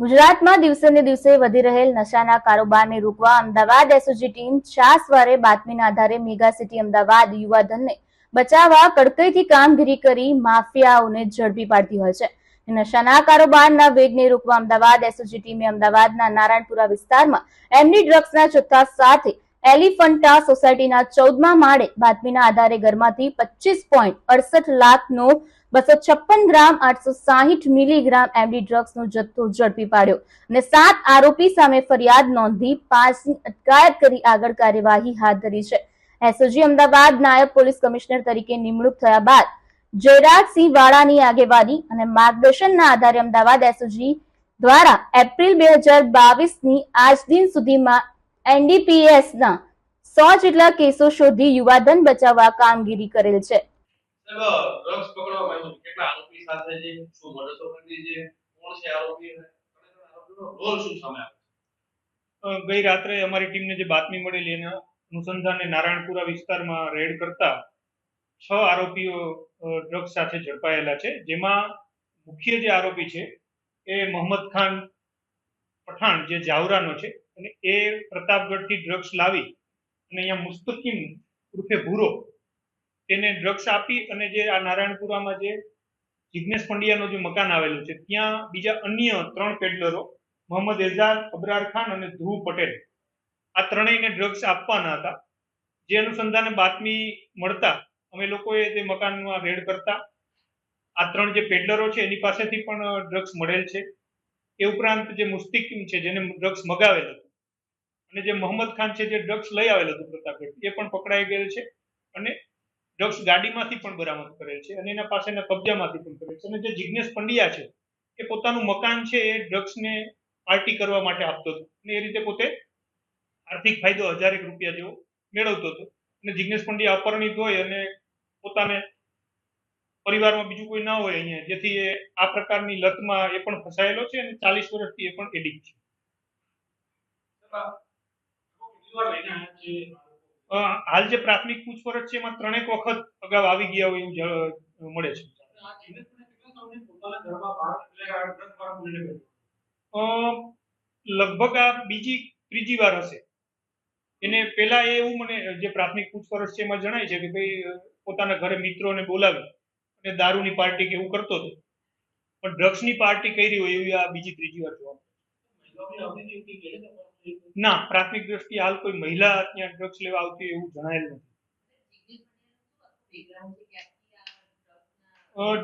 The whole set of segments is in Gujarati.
ગુજરાતમાં દિવસે ને દિવસે વધી રહેલ નશાના કારોબારને રોકવા અમદાવાદ એસઓજી ટીમ સવારે બાતમીના આધારે મેગા સિટી અમદાવાદ યુવાધનને બચાવવા કડકઈથી કામગીરી કરી માફિયાઓને ઝડપી પાડતી હોય છે. નશાના કારોબારના વેગને રોકવા અમદાવાદ એસઓજી ટીમે અમદાવાદના નારાયણપુરા વિસ્તારમાં એમની ડ્રગ્સના જથ્થા સાથે એલિફન્ટા સોસાયટીના ચૌદમા માળે બાતમીના આધારે ઘરમાંથી પચીસ પોઈન્ટ અડસઠ લાખનો બસો છપ્પન ગ્રામ, આઠસો સાહીઠ મિલીગ્રામ એમડી ડ્રગ્સનો જથ્થો ઝડપી પાડ્યો અને સાત આરોપી સામે ફરિયાદ નોંધી પાંચની અટકાયત કરી આગળ કાર્યવાહી હાથ ધરી છે. એસઓજી અમદાવાદ નાયબ પોલીસ કમિશનર તરીકે નિમણૂક થયા બાદ જયરાજસિંહ વાળાની આગેવાની અને માર્ગદર્શનના આધારે અમદાવાદ એસઓજી દ્વારા એપ્રિલ બે હજાર બાવીસની આજ દિન સુધીમાં એનડીપીએસના સો જેટલા કેસો શોધી યુવાધન બચાવવા કામગીરી કરેલ છે. સાહેબ ડ્રગ્સ પકડવામાં આવ્યું કેટલા આરોપી સાથે છે? શું મદદો કરી છે? કોણ છે આરોપી? અને આરોપીનો રોલ શું સામે ગઈ રાત્રે અમારી ટીમને જે બાતમી મળેલી એના અનુસંધાને નારાયણપુરા વિસ્તારમાં રેડ કરતા છ આરોપીઓ ડ્રગ્સ સાથે ઝડપાયેલા છે. જેમાં મુખ્ય જે આરોપી છે, એ મોહમ્મદ ખાન પઠાણ, જે જાવરાનો છે. અને એ પ્રતાપગઢથી ડ્રગ્સ લાવી અને અહીંયા મુસ્તકીમ ઉર્ફે ભૂરો તેને ડ્રગ્સ આપી અને જે આ નારાયણપુરામાં જે જિગ્નેશ પંડ્યાનું જે મકાન આવેલું છે, ત્યાં બીજા અન્ય ત્રણ પેડલરો મોહમ્મદ એઝાર અબરાર ખાન અને ધ્રુવ પટેલ, આ ત્રણેયને ડ્રગ્સ આપવાના હતા. જે અનુસંધાને બાતમી મળતા અમે લોકોએ તે મકાનમાં રેડ કરતા. આ ત્રણ જે પેડલરો છે, એની પાસેથી પણ ડ્રગ્સ મળેલ છે. એ ઉપરાંત જે મુસ્તિકીમ છે, જેને ડ્રગ્સ મગાવેલ હતું. અને જે મોહમ્મદ ખાન છે, જે ડ્રગ્સ લઈ આવેલ હતું પ્રતાપગઢ એ પણ પકડાઈ ગયેલ છે. અને ડ્રગ્સ ગાડીમાંથી પણ બરામદ કરેલ છે અને એના પાસેના કબજામાંથી પણ કરેલ છે. અને જે જિજ્ઞેશ પંડ્યા છે, એ પોતાનું મકાન છે એ ડ્રગ્સને પાર્ટી કરવા માટે આપતો હતો. અને એ રીતે પોતે આર્થિક ફાયદો હજારેક રૂપિયા જેવો મેળવતો હતો. અને જિજ્ઞેશ પંડ્યા અપરણિત હોય અને પોતાને પરિવારમાં બીજું કોઈ ના હોય અહીંયા, જેથી એ આ પ્રકારની લતમાં એ પણ ફસાયેલો છે અને ચાલીસ વર્ષથી એ પણ એડિક્ટ છે? હાલ જે પ્રાથમિક પૂછપરછ છે એમાં ત્રણેક વખત અગાઉ આવી ગયા હોય એવું મળે છે. લગભગ આ બીજી, ત્રીજી વાર હશે. એને એ એવું મને, જે પ્રાથમિક પૂછપરછ છે એમાં જણાય છે કે ભાઈ પોતાના ઘરે મિત્રોને બોલાવી અને દારૂની પાર્ટી કે એવું કરતો હતો. પણ ડ્રગ્સની પાર્ટી કરી હોય એવી આ બીજી, ત્રીજી વાર જોવા ના, પ્રાથમિક દ્રષ્ટિએ હાલ કોઈ મહિલા ત્યાં ડ્રગ્સ લેવા આવતી એવું જણાયેલ નથી.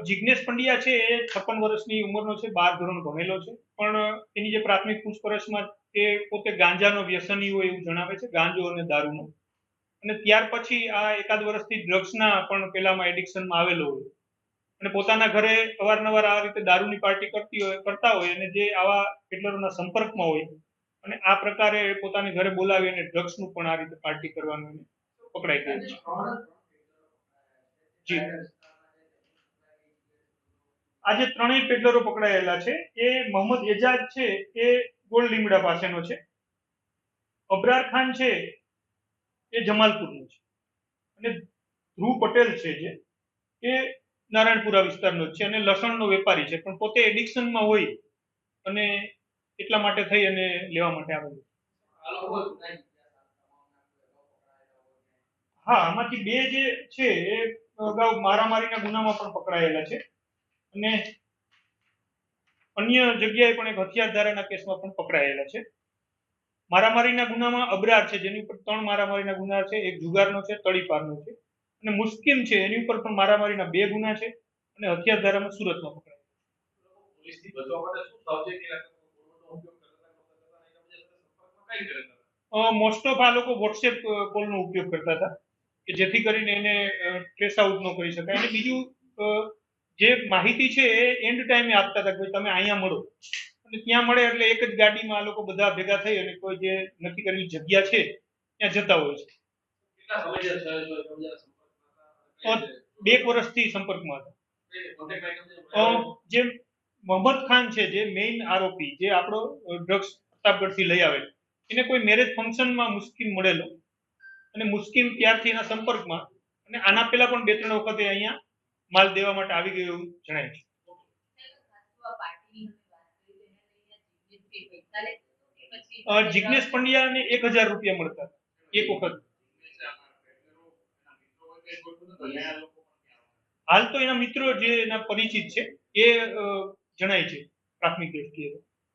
જિજ્ઞેશ પંડ્યા છે, એ છપ્પન વર્ષની ઉંમરનો છે, બાર ધોરણ ભણેલો છે, પણ એની જે પ્રાથમિક પૂછપરછમાં એ પોતે ગાંજાનો વ્યસની હોય એવું જણાવે છે, ગાંજો અને દારૂનો. અને ત્યાર પછી આ એકાદ વર્ષથી ડ્રગ્સના પણ પેલામાં એડિક્શનમાં આવેલો હોય. અને પોતાના ઘરે અવારનવાર આ રીતે દારૂની પાર્ટી કરતી હોય, કરતા હોય અને જે આવા કેટલરોના સંપર્કમાં હોય અને આ પ્રકારે પોતાની ઘરે બોલાવી અને ડ્રગ્સનું પણ આ રીતે પાર્ટી કરવાનું પકડાઈ ગયું છે. જી. આ જે ત્રણેય પેડલરો પકડાયેલા છે. એ મોહમ્મદ એજાજ છે, એ ગોળ લીમડા પાસેનો છે. અબરાર ખાન છે, એ જમાલપુરનો છે. અને ધ્રુવ પટેલ છે જે, એ નારાયણપુરા વિસ્તારનો છે. અને લસણનો વેપારી છે. પણ પોતે એડિક્શનમાં હોય અને એટલા માટે થઈ અને લેવા માટે આવેલું. હા, આમાંથી બે જે છે એ અગાઉ મારામારીના ગુનામાં પણ પકડાયેલા છે. અને અન્ય જગ્યાએ પણ એક હથિયાર ધારાના કેસમાં પણ પકડાયેલા છે. મારામારીના ગુનામાં અબરાર છે, જેની ઉપર ત્રણ મારામારીના ગુના છે, એક જુગારનો છે, તળીપારનો છે. અને મુસ્કિમ છે, એની ઉપર પણ મારામારીના બે ગુના છે અને હથિયાર ધારામાં સુરતમાં પકડાયેલા પોલીસથી બચવા માટે શું સાવચેતી રાખવી ઉપયોગ કરતા કરતા નહીં તમે સંપર્કમાં કઈ કરે મોસ્ટ ઓફ આ લોકો વોટ્સએપ કોલનો ઉપયોગ કરતા હતા કે જેથી કરીને એને ટ્રેસ આઉટ ન કરી શકાય. અને બીજું જે માહિતી છે એ એન્ડ ટાઈમે આપતા હતા કે તમે અહીંયા મળો. અને ત્યાં મળે એટલે એક જ ગાડીમાં આ લોકો બધા ભેગા થઈ અને કોઈ જે નક્કી કરેલી જગ્યા છે ત્યાં જતા હોય છે. બે વર્ષથી સંપર્કમાં હતા. જે મોહમ્મદ ખાન છે જે મેઇન આરોપી જે આપણો ડ્રગ્સ પ્રતાપગઢથી લઈ આવે એને કોઈ મેરેજ ફંક્શનમાં મુસ્કિમ મળેલો. અને મુસ્કિમ ત્યારથી એના સંપર્કમાં અને આના પહેલા પણ બે ત્રણ વખતે અહીંયા માલ દેવા માટે આવી ગયું એવું જણાય છે. જિજ્ઞેશ પંડ્યાને એક હજાર રૂપિયા મળતા એક વખત. હાલ તો એના મિત્રો જે એના પરિચિત છે, એ જણાય છે પ્રાથમિક દ્રષ્ટિએ